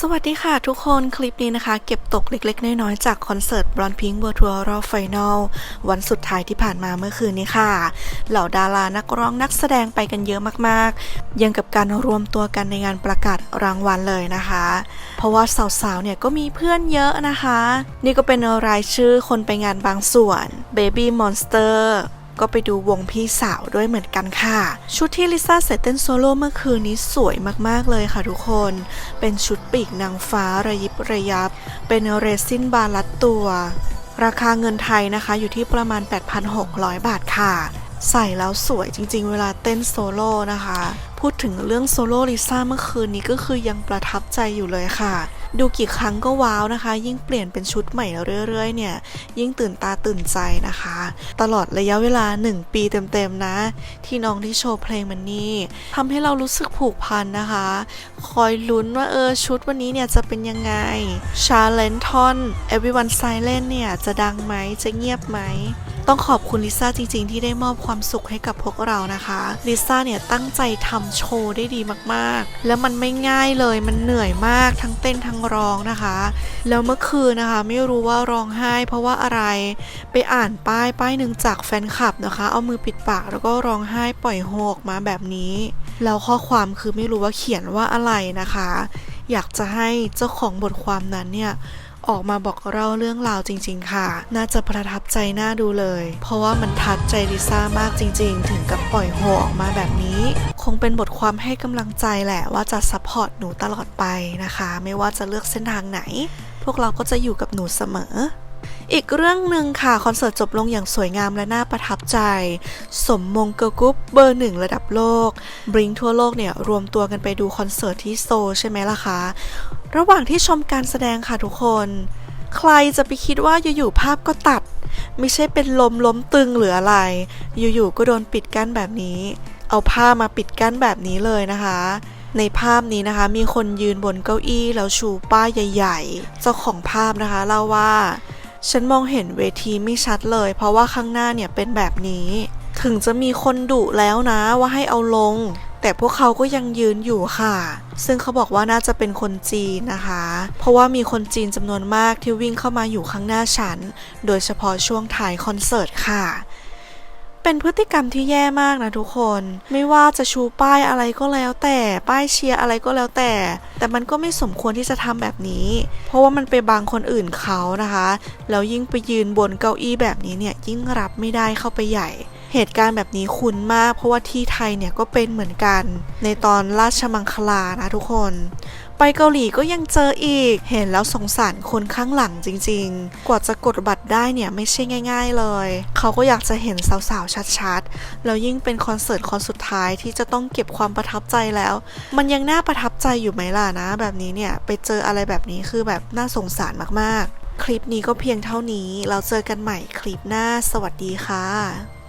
สวัสดีค่ะทุกคนคลิปนี้นะคะ เก็บตกเล็ก ๆ น้อยๆจากคอนเสิร์ตบรอนพิง k ์ r ทัวร์รอบไฟนอลวันสุดท้ายที่ผ่านมาเมื่อคืนนี้ค่ะ เหล่าดารานักร้องนักแสดงไปกันเยอะมากๆ ยังกับการรวมตัวกันในงานประกาศรางวัลเลยนะคะ เพราะว่าสาวๆเนี่ยก็มีเพื่อนเยอะนะคะ นี่ก็เป็นรายชื่อคนไปงานบางส่วน Baby Monster ก็ไปดูวงพี่สาวด้วยเหมือนกันค่ะ ชุดที่ลิซ่าใส่เต้นโซโล่เมื่อคืนนี้สวยมากๆเลยค่ะทุกคน เป็นชุดปีกนางฟ้าระยิบระยับ เป็นเรซินบาลัดตัว ราคาเงินไทยนะคะอยู่ที่ประมาณ 8,600 บาทค่ะ ใส่แล้วสวยจริงๆ เวลาเต้นโซโล่นะคะ พูดถึงเรื่องโซโล่ลิซ่าเมื่อคืนนี้ก็คือยังประทับใจอยู่เลยค่ะ ดูกี่ครั้งก็ว้าวนะคะ ยิ่งเปลี่ยนเป็นชุดใหม่เรื่อยๆ เนี่ย ยิ่งตื่นตาตื่นใจนะคะ ตลอดระยะเวลา 1 ปีเต็มๆนะ ที่น้องที่โชว์เพลงมันนี่ทำให้เรารู้สึกผูกพันนะคะ คอยลุ้นว่าเออชุดวันนี้เนี่ยจะเป็นยังไงชาเลนทอน everyone silent เนี่ยจะดังไหมจะเงียบไหม ต้องขอบคุณลิซ่าจริง ๆ ที่ได้มอบความสุขให้กับพวกเรานะคะลิซ่าเนี่ยตั้งใจทำโชว์ได้ดีมากๆ แล้วมันไม่ง่ายเลยมันเหนื่อยมากทั้งเต้นทั้งร้องนะคะ แล้วเมื่อคืนนะคะ ไม่รู้ว่าร้องไห้ เพราะว่าอะไรไปอ่านป้ายป้ายหนึ่งจากแฟนคลับนะคะ เอามือปิดปากแล้วก็ร้องไห้ปล่อยโฮออกมาแบบนี้แล้วข้อความคือไม่รู้ว่าเขียนว่าอะไรนะคะ อยากจะให้เจ้าของบทความนั้นเนี่ย ออกมาบอกเล่าเรื่องราวจริง ๆ ค่ะ น่าจะประทับใจน่าดูเลย เพราะว่ามันทัดใจลิซ่ามากจริง ๆ ถึงกับปล่อยโฮออกมาแบบนี้ คงเป็นบทความให้กำลังใจแหละว่าจะซัพพอร์ตหนูตลอดไปนะคะ ไม่ว่าจะเลือกเส้นทางไหน พวกเราก็จะอยู่กับหนูเสมอ อีกเรื่องหนึ่งค่ะ คอนเสิร์ตจบลงอย่างสวยงามและน่าประทับใจ สมมงเกิร์ลกรุ๊ปเบอร์หนึ่งระดับโลกบริงทั่วโลกเนี่ย รวมตัวกันไปดูคอนเสิร์ตที่โซใช่ไหมล่ะคะ ระหว่างที่ชมการแสดงค่ะทุกคน ใครจะไปคิดว่าอยู่ๆภาพก็ตัด ไม่ใช่เป็นลมล้มตึงหรืออะไร อยู่ๆก็โดนปิดกั้นแบบนี้ เอาผ้ามาปิดกั้นแบบนี้เลยนะคะในภาพนี้นะคะมีคนยืนบนเก้าอี้แล้วชูป้ายใหญ่ ๆ เจ้าของภาพนะคะเล่าว่า ฉันมองเห็นเวทีไม่ชัดเลย เพราะว่าข้างหน้าเนี่ยเป็นแบบนี้ ถึงจะมีคนดุแล้วนะว่าให้เอาลง แต่พวกเขาก็ยังยืนอยู่ค่ะ ซึ่งเขาบอกว่าน่าจะเป็นคนจีนนะคะ เพราะว่ามีคนจีนจำนวนมากที่วิ่งเข้ามาอยู่ข้างหน้าฉัน โดยเฉพาะช่วงถ่ายคอนเสิร์ตค่ะ เป็นพฤติกรรมที่แย่มากนะทุกคน ไม่ว่าจะชูป้ายอะไรก็แล้วแต่ป้ายเชียร์อะไรก็แล้วแต่ แต่มันก็ไม่สมควรที่จะทำแบบนี้ เพราะว่ามันไปบังคนอื่นเขานะคะแล้วยิ่งไปยืนบนเก้าอี้แบบนี้เนี่ยยิ่งรับไม่ได้เข้าไปใหญ่เหตุการณ์แบบนี้คุ้นมาก เพราะว่าที่ไทยเนี่ยก็เป็นเหมือนกัน ในตอนราชมังคลานะทุกคน ไปเกาหลีก็ยังเจออีก เห็นแล้วสงสารคนข้างหลังจริง ๆ กว่าจะกดบัตรได้เนี่ยไม่ใช่ง่าย ๆเลย เขาก็อยากจะเห็นสาวๆชัดๆ แล้วยิ่งเป็นคอนเสิร์ตคอนสุดท้ายที่จะต้องเก็บความประทับใจแล้ว มันยังน่าประทับใจอยู่ไหมล่ะนะ แบบนี้เนี่ยไปเจออะไรแบบนี้คือแบบน่าสงสารมากๆ คลิปนี้ก็เพียงเท่านี้ เราเจอกันใหม่คลิปหน้า สวัสดีค่ะ